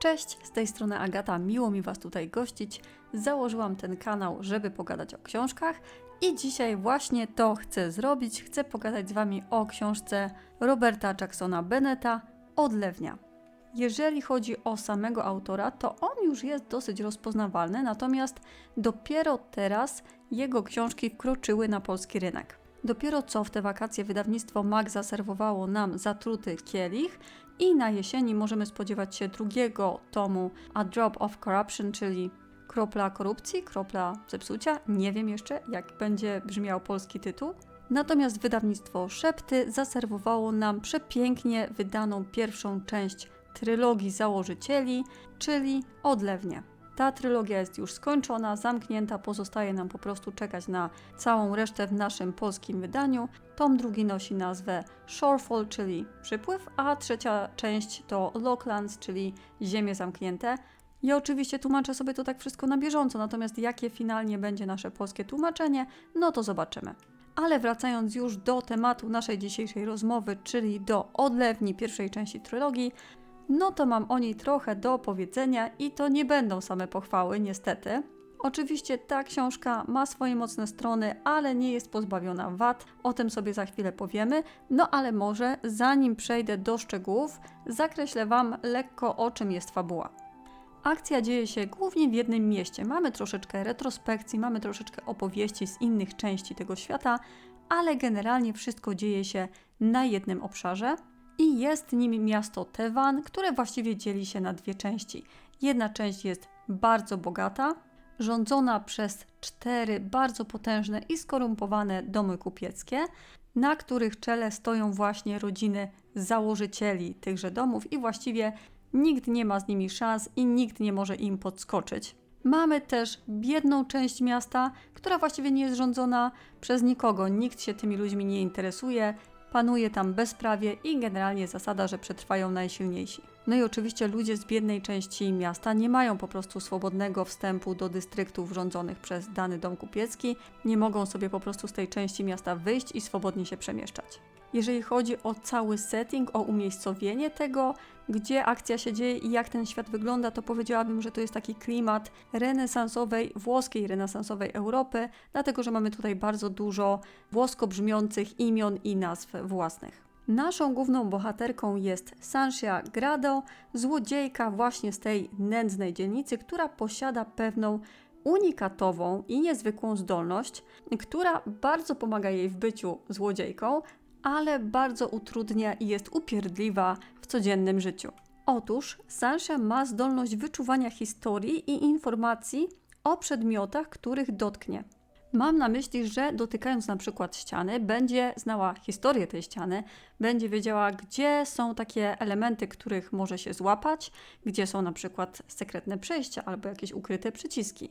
Cześć, z tej strony Agata, miło mi Was tutaj gościć. Założyłam ten kanał, żeby pogadać o książkach i dzisiaj właśnie to chcę zrobić. Chcę pogadać z Wami o książce Roberta Jacksona Bennetta Odlewnia. Jeżeli chodzi o samego autora, to on już jest dosyć rozpoznawalny, natomiast dopiero teraz jego książki wkroczyły na polski rynek. Dopiero co w te wakacje wydawnictwo MAG zaserwowało nam zatruty kielich i na jesieni możemy spodziewać się drugiego tomu A Drop of Corruption, czyli kropla korupcji, kropla zepsucia. Nie wiem jeszcze, jak będzie brzmiał polski tytuł. Natomiast wydawnictwo Szepty zaserwowało nam przepięknie wydaną pierwszą część trylogii założycieli, czyli Odlewnie. Ta trylogia jest już skończona, zamknięta, pozostaje nam po prostu czekać na całą resztę w naszym polskim wydaniu. Tom drugi nosi nazwę Shorefall, czyli przypływ, a trzecia część to Locklands, czyli ziemie zamknięte. Ja oczywiście tłumaczę sobie to tak wszystko na bieżąco, natomiast jakie finalnie będzie nasze polskie tłumaczenie, no to zobaczymy. Ale wracając już do tematu naszej dzisiejszej rozmowy, czyli do odlewni pierwszej części trylogii, no to mam o niej trochę do powiedzenia i to nie będą same pochwały, niestety. Oczywiście ta książka ma swoje mocne strony, ale nie jest pozbawiona wad, o tym sobie za chwilę powiemy. No ale może zanim przejdę do szczegółów, zakreślę Wam lekko o czym jest fabuła. Akcja dzieje się głównie w jednym mieście. Mamy troszeczkę retrospekcji, mamy troszeczkę opowieści z innych części tego świata, ale generalnie wszystko dzieje się na jednym obszarze i jest nim miasto Tewan, które właściwie dzieli się na dwie części. Jedna część jest bardzo bogata, rządzona przez cztery bardzo potężne i skorumpowane domy kupieckie, na których czele stoją właśnie rodziny założycieli tychże domów i właściwie nikt nie ma z nimi szans i nikt nie może im podskoczyć. Mamy też biedną część miasta, która właściwie nie jest rządzona przez nikogo. Nikt się tymi ludźmi nie interesuje, panuje tam bezprawie i generalnie zasada, że przetrwają najsilniejsi. No i oczywiście ludzie z biednej części miasta nie mają po prostu swobodnego wstępu do dystryktów rządzonych przez dany dom kupiecki, nie mogą sobie po prostu z tej części miasta wyjść i swobodnie się przemieszczać. Jeżeli chodzi o cały setting, o umiejscowienie tego, gdzie akcja się dzieje i jak ten świat wygląda, to powiedziałabym, że to jest taki klimat renesansowej, włoskiej renesansowej Europy, dlatego że mamy tutaj bardzo dużo włosko brzmiących imion i nazw własnych. Naszą główną bohaterką jest Sansia Grado, złodziejka właśnie z tej nędznej dzielnicy, która posiada pewną unikatową i niezwykłą zdolność, która bardzo pomaga jej w byciu złodziejką, ale bardzo utrudnia i jest upierdliwa w codziennym życiu. Otóż Sansha ma zdolność wyczuwania historii i informacji o przedmiotach, których dotknie. Mam na myśli, że dotykając na przykład ściany, będzie znała historię tej ściany, będzie wiedziała, gdzie są takie elementy, których może się złapać, gdzie są na przykład sekretne przejścia albo jakieś ukryte przyciski.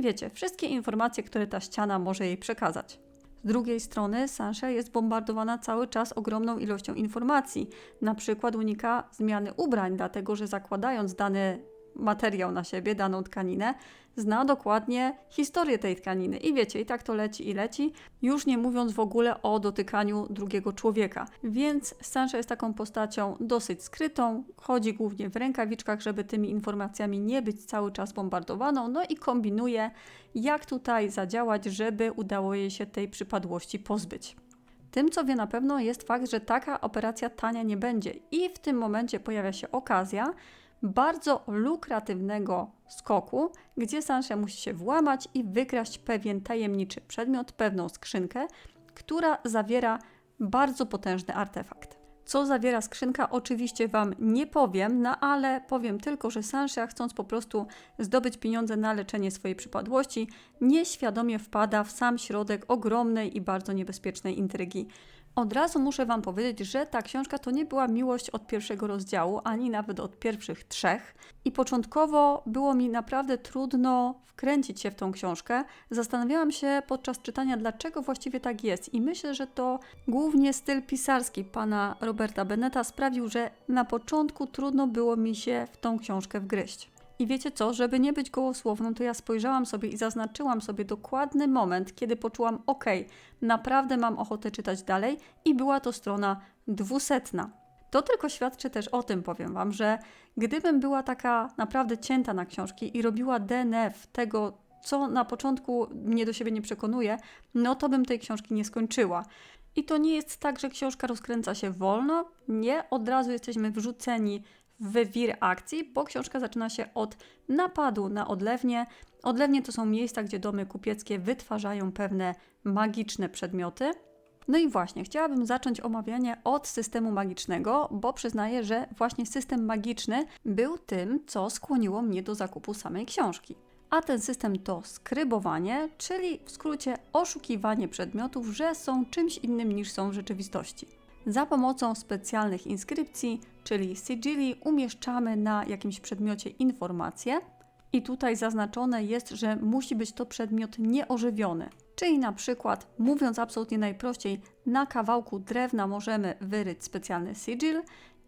Wiecie, wszystkie informacje, które ta ściana może jej przekazać. Z drugiej strony Sansha jest bombardowana cały czas ogromną ilością informacji. Na przykład unika zmiany ubrań, dlatego że zakładając dany materiał na siebie, daną tkaninę, zna dokładnie historię tej tkaniny. I wiecie, i tak to leci i leci, już nie mówiąc w ogóle o dotykaniu drugiego człowieka. Więc Sancha jest taką postacią dosyć skrytą, chodzi głównie w rękawiczkach, żeby tymi informacjami nie być cały czas bombardowaną, no i kombinuje, jak tutaj zadziałać, żeby udało jej się tej przypadłości pozbyć. Tym, co wie na pewno, jest fakt, że taka operacja tania nie będzie, i w tym momencie pojawia się okazja, bardzo lukratywnego skoku, gdzie Sanche musi się włamać i wykraść pewien tajemniczy przedmiot, pewną skrzynkę, która zawiera bardzo potężny artefakt. Co zawiera skrzynka, oczywiście Wam nie powiem, no ale powiem tylko, że Sancha, chcąc po prostu zdobyć pieniądze na leczenie swojej przypadłości, nieświadomie wpada w sam środek ogromnej i bardzo niebezpiecznej intrygi. Od razu muszę Wam powiedzieć, że ta książka to nie była miłość od pierwszego rozdziału, ani nawet od pierwszych trzech. I początkowo było mi naprawdę trudno wkręcić się w tą książkę. Zastanawiałam się podczas czytania, dlaczego właściwie tak jest. I myślę, że to głównie styl pisarski pana Roberta Beneta sprawił, że na początku trudno było mi się w tą książkę wgryźć. I wiecie co, żeby nie być gołosłowną, to ja spojrzałam sobie i zaznaczyłam sobie dokładny moment, kiedy poczułam, ok, naprawdę mam ochotę czytać dalej i była to strona dwusetna. To tylko świadczy też o tym, powiem Wam, że gdybym była taka naprawdę cięta na książki i robiła DNF tego, co na początku mnie do siebie nie przekonuje, no to bym tej książki nie skończyła. I to nie jest tak, że książka rozkręca się wolno. Nie, od razu jesteśmy wrzuceni w wir akcji, bo książka zaczyna się od napadu na odlewnie. Odlewnie to są miejsca, gdzie domy kupieckie wytwarzają pewne magiczne przedmioty. No i właśnie, chciałabym zacząć omawianie od systemu magicznego, bo przyznaję, że właśnie system magiczny był tym, co skłoniło mnie do zakupu samej książki. A ten system to skrybowanie, czyli w skrócie oszukiwanie przedmiotów, że są czymś innym niż są w rzeczywistości. Za pomocą specjalnych inskrypcji, czyli sigilli, umieszczamy na jakimś przedmiocie informacje, i tutaj zaznaczone jest, że musi być to przedmiot nieożywiony. Czyli na przykład, mówiąc absolutnie najprościej, na kawałku drewna możemy wyryć specjalny sigil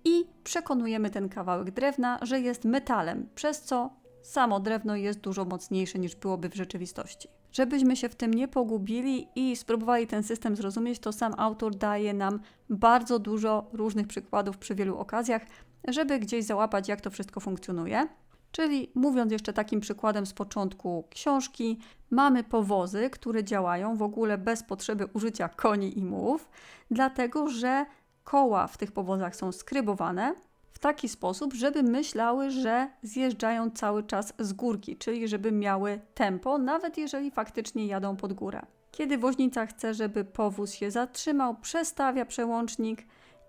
i przekonujemy ten kawałek drewna, że jest metalem, przez co samo drewno jest dużo mocniejsze niż byłoby w rzeczywistości. Żebyśmy się w tym nie pogubili i spróbowali ten system zrozumieć, to sam autor daje nam bardzo dużo różnych przykładów przy wielu okazjach, żeby gdzieś załapać, jak to wszystko funkcjonuje. Czyli mówiąc jeszcze takim przykładem z początku książki, mamy powozy, które działają w ogóle bez potrzeby użycia koni i mułów, dlatego że koła w tych powozach są skrybowane w taki sposób, żeby myślały, że zjeżdżają cały czas z górki, czyli żeby miały tempo, nawet jeżeli faktycznie jadą pod górę. Kiedy woźnica chce, żeby powóz się zatrzymał, przestawia przełącznik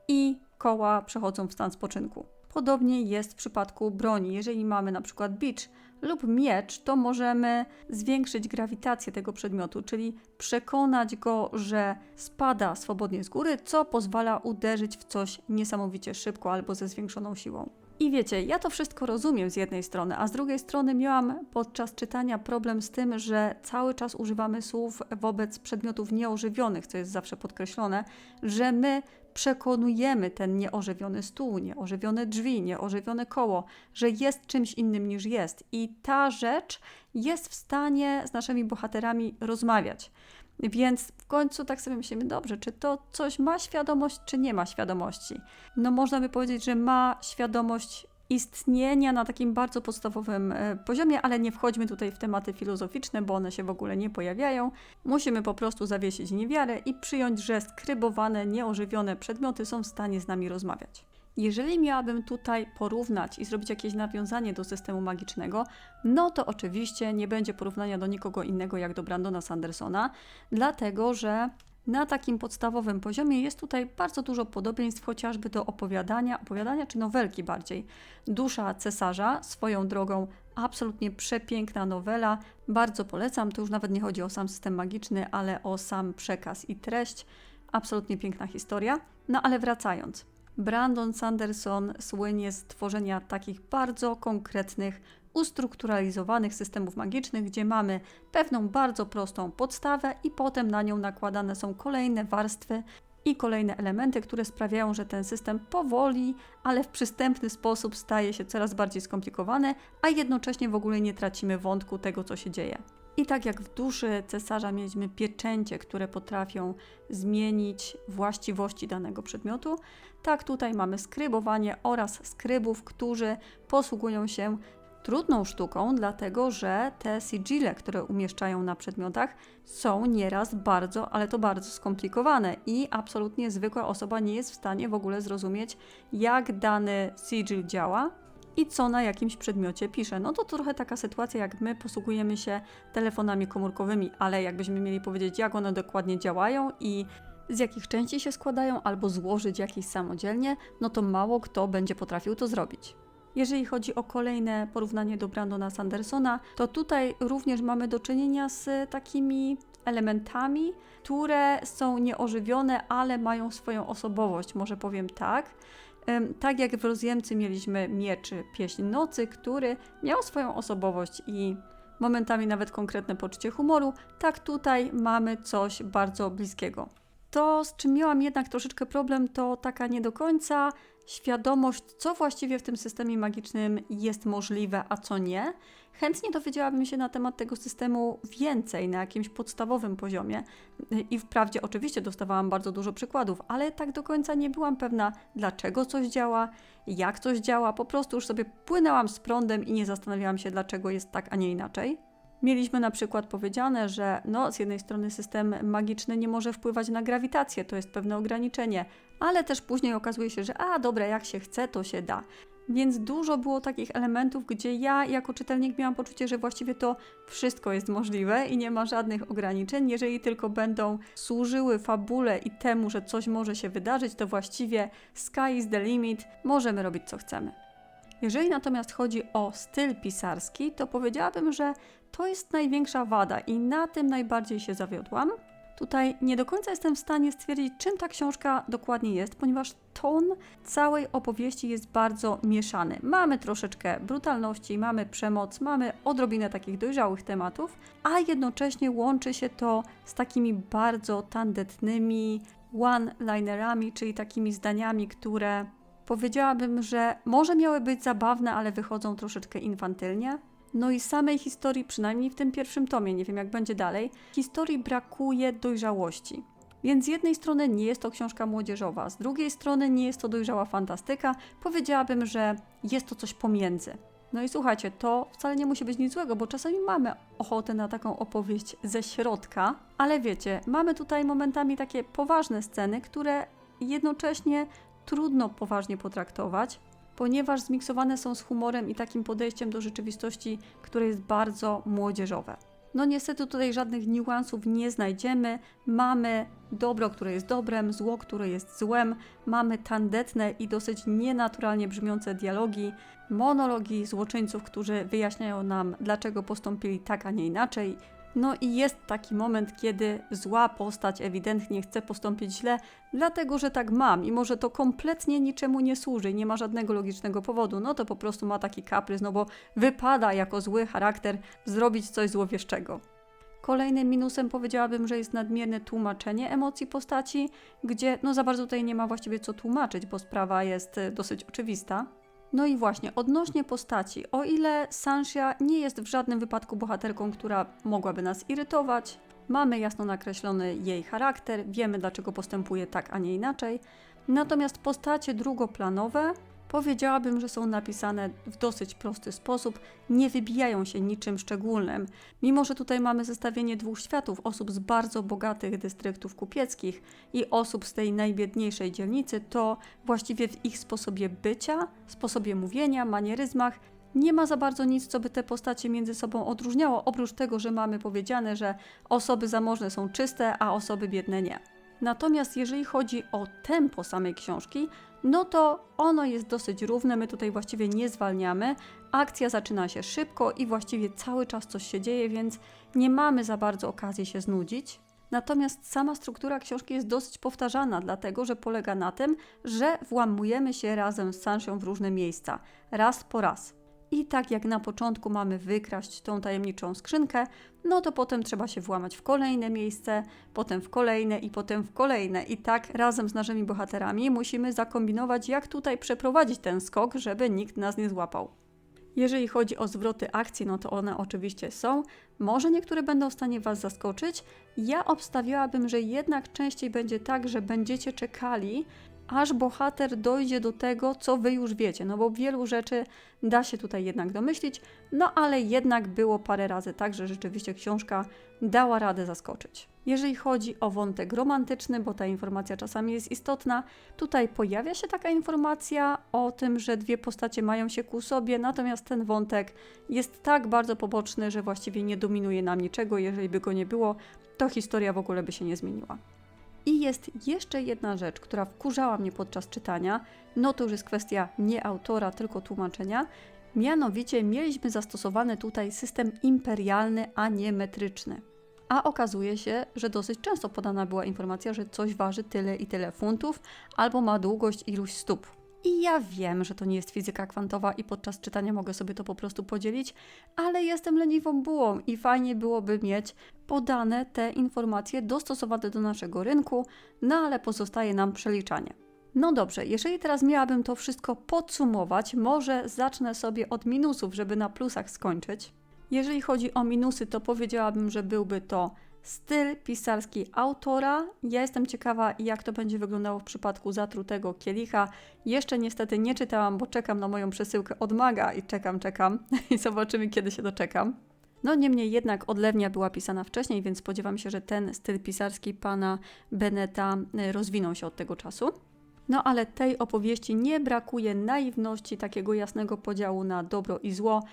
i koła przechodzą w stan spoczynku. Podobnie jest w przypadku broni. Jeżeli mamy na przykład bicz lub miecz, to możemy zwiększyć grawitację tego przedmiotu, czyli przekonać go, że spada swobodnie z góry, co pozwala uderzyć w coś niesamowicie szybko albo ze zwiększoną siłą. I wiecie, ja to wszystko rozumiem z jednej strony, a z drugiej strony miałam podczas czytania problem z tym, że cały czas używamy słów wobec przedmiotów nieożywionych, co jest zawsze podkreślone, że my przekonujemy ten nieożywiony stół, nieożywione drzwi, nieożywione koło, że jest czymś innym niż jest. I ta rzecz jest w stanie z naszymi bohaterami rozmawiać. Więc w końcu tak sobie myślimy, dobrze, czy to coś ma świadomość, czy nie ma świadomości? No można by powiedzieć, że ma świadomość istnienia na takim bardzo podstawowym e, poziomie, ale nie wchodźmy tutaj w tematy filozoficzne, bo one się w ogóle nie pojawiają. Musimy po prostu zawiesić niewiarę i przyjąć, że skrybowane, nieożywione przedmioty są w stanie z nami rozmawiać. Jeżeli miałabym tutaj porównać i zrobić jakieś nawiązanie do systemu magicznego, no to oczywiście nie będzie porównania do nikogo innego jak do Brandona Sandersona, dlatego że na takim podstawowym poziomie jest tutaj bardzo dużo podobieństw chociażby do opowiadania, opowiadania czy nowelki bardziej. Dusza cesarza, swoją drogą absolutnie przepiękna nowela, bardzo polecam. To już nawet nie chodzi o sam system magiczny, ale o sam przekaz i treść. Absolutnie piękna historia. No ale wracając. Brandon Sanderson słynie z tworzenia takich bardzo konkretnych, ustrukturalizowanych systemów magicznych, gdzie mamy pewną bardzo prostą podstawę i potem na nią nakładane są kolejne warstwy i kolejne elementy, które sprawiają, że ten system powoli, ale w przystępny sposób staje się coraz bardziej skomplikowany, a jednocześnie w ogóle nie tracimy wątku tego, co się dzieje. I tak jak w duszy cesarza mieliśmy pieczęcie, które potrafią zmienić właściwości danego przedmiotu, tak tutaj mamy skrybowanie oraz skrybów, którzy posługują się trudną sztuką, dlatego że te sigile, które umieszczają na przedmiotach, są nieraz bardzo, ale to bardzo skomplikowane i absolutnie zwykła osoba nie jest w stanie w ogóle zrozumieć, jak dany sigil działa i co na jakimś przedmiocie pisze. No to trochę taka sytuacja, jak my posługujemy się telefonami komórkowymi, ale jakbyśmy mieli powiedzieć, jak one dokładnie działają i z jakich części się składają, albo złożyć jakieś samodzielnie, no to mało kto będzie potrafił to zrobić. Jeżeli chodzi o kolejne porównanie do Brandona Sandersona, to tutaj również mamy do czynienia z takimi elementami, które są nieożywione, ale mają swoją osobowość, może powiem tak. Tak jak w rozjemcy mieliśmy mieczy pieśń nocy, który miał swoją osobowość i momentami nawet konkretne poczucie humoru, tak tutaj mamy coś bardzo bliskiego. To, z czym miałam jednak troszeczkę problem, to taka nie do końca świadomość, co właściwie w tym systemie magicznym jest możliwe, a co nie. Chętnie dowiedziałabym się na temat tego systemu więcej na jakimś podstawowym poziomie. I wprawdzie oczywiście dostawałam bardzo dużo przykładów, ale tak do końca nie byłam pewna, dlaczego coś działa, jak coś działa. Po prostu już sobie płynęłam z prądem i nie zastanawiałam się, dlaczego jest tak, a nie inaczej. Mieliśmy na przykład powiedziane, że no, z jednej strony system magiczny nie może wpływać na grawitację, to jest pewne ograniczenie, ale też później okazuje się, że a dobra, jak się chce, to się da. Więc dużo było takich elementów, gdzie ja jako czytelnik miałam poczucie, że właściwie to wszystko jest możliwe i nie ma żadnych ograniczeń. Jeżeli tylko będą służyły fabule i temu, że coś może się wydarzyć, to właściwie sky is the limit, możemy robić co chcemy. Jeżeli natomiast chodzi o styl pisarski, to powiedziałabym, że to jest największa wada i na tym najbardziej się zawiodłam. Tutaj nie do końca jestem w stanie stwierdzić, czym ta książka dokładnie jest, ponieważ ton całej opowieści jest bardzo mieszany. Mamy troszeczkę brutalności, mamy przemoc, mamy odrobinę takich dojrzałych tematów, a jednocześnie łączy się to z takimi bardzo tandetnymi one-linerami, czyli takimi zdaniami, które powiedziałabym, że może miały być zabawne, ale wychodzą troszeczkę infantylnie. No i samej historii, przynajmniej w tym pierwszym tomie, nie wiem jak będzie dalej, historii brakuje dojrzałości. Więc z jednej strony nie jest to książka młodzieżowa, z drugiej strony nie jest to dojrzała fantastyka. Powiedziałabym, że jest to coś pomiędzy. No i słuchajcie, to wcale nie musi być nic złego, bo czasami mamy ochotę na taką opowieść ze środka, ale wiecie, mamy tutaj momentami takie poważne sceny, które jednocześnie trudno poważnie potraktować, ponieważ zmiksowane są z humorem i takim podejściem do rzeczywistości, które jest bardzo młodzieżowe. No niestety tutaj żadnych niuansów nie znajdziemy. Mamy dobro, które jest dobrem, zło, które jest złem. Mamy tandetne i dosyć nienaturalnie brzmiące dialogi, monologi złoczyńców, którzy wyjaśniają nam, dlaczego postąpili tak, a nie inaczej. No i jest taki moment, kiedy zła postać ewidentnie chce postąpić źle, dlatego że tak mam i może to kompletnie niczemu nie służy, nie ma żadnego logicznego powodu. No to po prostu ma taki kaprys, no bo wypada jako zły charakter zrobić coś złowieszczego. Kolejnym minusem powiedziałabym, że jest nadmierne tłumaczenie emocji postaci, gdzie no za bardzo tutaj nie ma właściwie co tłumaczyć, bo sprawa jest e, dosyć oczywista. No i właśnie, odnośnie postaci, o ile Sanshia nie jest w żadnym wypadku bohaterką, która mogłaby nas irytować, mamy jasno nakreślony jej charakter, wiemy dlaczego postępuje tak, a nie inaczej, natomiast postacie drugoplanowe Powiedziałabym, że są napisane w dosyć prosty sposób, nie wybijają się niczym szczególnym. Mimo, że tutaj mamy zestawienie dwóch światów, osób z bardzo bogatych dystryktów kupieckich i osób z tej najbiedniejszej dzielnicy, to właściwie w ich sposobie bycia, sposobie mówienia, manieryzmach nie ma za bardzo nic, co by te postacie między sobą odróżniało, oprócz tego, że mamy powiedziane, że osoby zamożne są czyste, a osoby biedne nie. Natomiast jeżeli chodzi o tempo samej książki, no to ono jest dosyć równe, my tutaj właściwie nie zwalniamy. Akcja zaczyna się szybko i właściwie cały czas coś się dzieje, więc nie mamy za bardzo okazji się znudzić. Natomiast sama struktura książki jest dosyć powtarzana, dlatego że polega na tym, że włamujemy się razem z Sansią w różne miejsca, raz po raz. I tak jak na początku mamy wykraść tą tajemniczą skrzynkę, no to potem trzeba się włamać w kolejne miejsce, potem w kolejne i potem w kolejne. I tak razem z naszymi bohaterami musimy zakombinować, jak tutaj przeprowadzić ten skok, żeby nikt nas nie złapał. Jeżeli chodzi o zwroty akcji, no to one oczywiście są. Może niektóre będą w stanie Was zaskoczyć. Ja obstawiałabym, że jednak częściej będzie tak, że będziecie czekali, aż bohater dojdzie do tego, co wy już wiecie, no bo wielu rzeczy da się tutaj jednak domyślić, no ale jednak było parę razy tak, że rzeczywiście książka dała radę zaskoczyć. Jeżeli chodzi o wątek romantyczny, bo ta informacja czasami jest istotna, tutaj pojawia się taka informacja o tym, że dwie postacie mają się ku sobie, natomiast ten wątek jest tak bardzo poboczny, że właściwie nie dominuje nam niczego. Jeżeli by go nie było, to historia w ogóle by się nie zmieniła. I jest jeszcze jedna rzecz, która wkurzała mnie podczas czytania. No to już jest kwestia nie autora, tylko tłumaczenia. Mianowicie mieliśmy zastosowany tutaj system imperialny, a nie metryczny. A okazuje się, że dosyć często podana była informacja, że coś waży tyle i tyle funtów, albo ma długość iluś stóp. I ja wiem, że to nie jest fizyka kwantowa i podczas czytania mogę sobie to po prostu podzielić, ale jestem leniwą bułą i fajnie byłoby mieć podane te informacje dostosowane do naszego rynku, no ale pozostaje nam przeliczanie. No dobrze, jeżeli teraz miałabym to wszystko podsumować, może zacznę sobie od minusów, żeby na plusach skończyć. Jeżeli chodzi o minusy, to powiedziałabym, że byłby to styl pisarski autora. Ja jestem ciekawa, jak to będzie wyglądało w przypadku zatrutego kielicha. Jeszcze niestety nie czytałam, bo czekam na moją przesyłkę od Maga i czekam, czekam i zobaczymy, kiedy się doczekam. No niemniej jednak odlewnia była pisana wcześniej, więc spodziewam się, że ten styl pisarski pana Beneta y, rozwinął się od tego czasu. No ale tej opowieści nie brakuje naiwności, takiego jasnego podziału na dobro i zło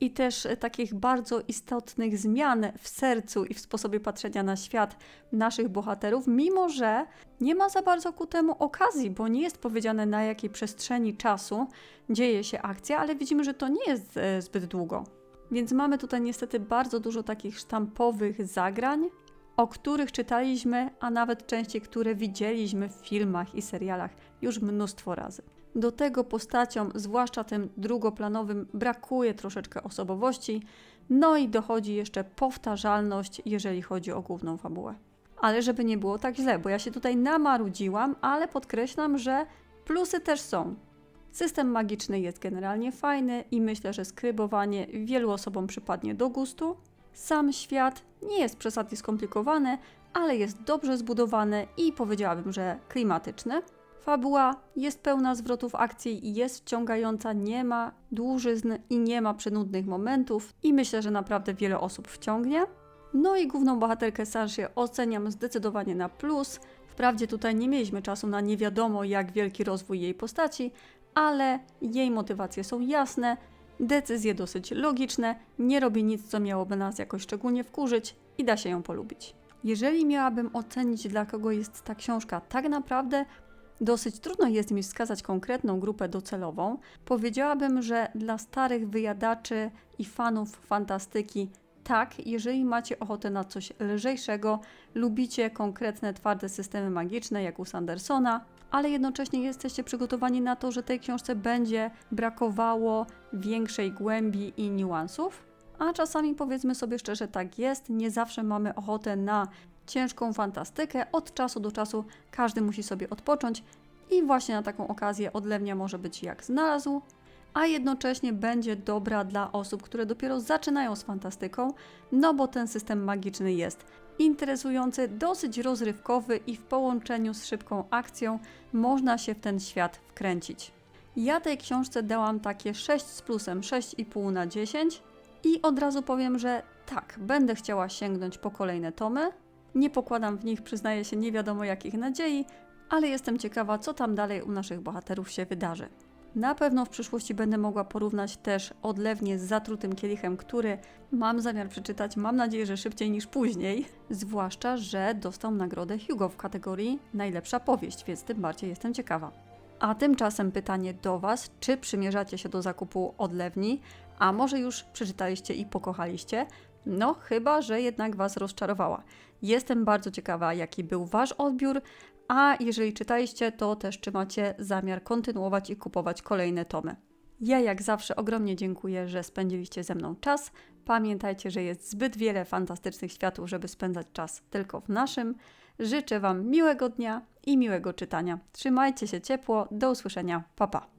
i też e, takich bardzo istotnych zmian w sercu i w sposobie patrzenia na świat naszych bohaterów, mimo że nie ma za bardzo ku temu okazji, bo nie jest powiedziane na jakiej przestrzeni czasu dzieje się akcja, ale widzimy, że to nie jest e, zbyt długo. Więc mamy tutaj niestety bardzo dużo takich sztampowych zagrań, o których czytaliśmy, a nawet częściej, które widzieliśmy w filmach i serialach już mnóstwo razy. Do tego postaciom, zwłaszcza tym drugoplanowym, brakuje troszeczkę osobowości, no i dochodzi jeszcze powtarzalność, jeżeli chodzi o główną fabułę. Ale żeby nie było tak źle, bo ja się tutaj namarudziłam, ale podkreślam, że plusy też są. System magiczny jest generalnie fajny i myślę, że skrybowanie wielu osobom przypadnie do gustu. Sam świat nie jest przesadnie skomplikowany, ale jest dobrze zbudowany i powiedziałabym, że klimatyczny. Fabuła jest pełna zwrotów akcji i jest wciągająca, nie ma dłużyzn i nie ma przenudnych momentów i myślę, że naprawdę wiele osób wciągnie. No i główną bohaterkę Sanshie oceniam zdecydowanie na plus. Wprawdzie tutaj nie mieliśmy czasu na nie wiadomo jak wielki rozwój jej postaci, ale jej motywacje są jasne, decyzje dosyć logiczne, nie robi nic, co miałoby nas jakoś szczególnie wkurzyć i da się ją polubić. Jeżeli miałabym ocenić, dla kogo jest ta książka, tak naprawdę dosyć trudno jest mi wskazać konkretną grupę docelową. Powiedziałabym, że dla starych wyjadaczy i fanów fantastyki tak, jeżeli macie ochotę na coś lżejszego, lubicie konkretne twarde systemy magiczne jak u Sandersona, ale jednocześnie jesteście przygotowani na to, że tej książce będzie brakowało większej głębi i niuansów. A czasami powiedzmy sobie szczerze, tak jest, nie zawsze mamy ochotę na ciężką fantastykę. Od czasu do czasu każdy musi sobie odpocząć i właśnie na taką okazję odlewnia może być jak znalazł, a jednocześnie będzie dobra dla osób, które dopiero zaczynają z fantastyką, no bo ten system magiczny jest interesujący, dosyć rozrywkowy i w połączeniu z szybką akcją można się w ten świat wkręcić. Ja tej książce dałam takie 6 z plusem, 6,5 na 10 i od razu powiem, że tak, będę chciała sięgnąć po kolejne tomy. Nie pokładam w nich, przyznaję się, nie wiadomo jakich nadziei, ale jestem ciekawa, co tam dalej u naszych bohaterów się wydarzy. Na pewno w przyszłości będę mogła porównać też odlewnie z zatrutym kielichem, który mam zamiar przeczytać, mam nadzieję, że szybciej niż później. Zwłaszcza, że dostał nagrodę Hugo w kategorii najlepsza powieść, więc tym bardziej jestem ciekawa. A tymczasem pytanie do Was, czy przymierzacie się do zakupu odlewni, a może już przeczytaliście i pokochaliście? No, chyba, że jednak Was rozczarowała. Jestem bardzo ciekawa, jaki był Wasz odbiór, a jeżeli czytaliście, to też czy macie zamiar kontynuować i kupować kolejne tomy. Ja jak zawsze ogromnie dziękuję, że spędziliście ze mną czas. Pamiętajcie, że jest zbyt wiele fantastycznych światów, żeby spędzać czas tylko w naszym. Życzę Wam miłego dnia i miłego czytania. Trzymajcie się ciepło. Do usłyszenia. Pa pa.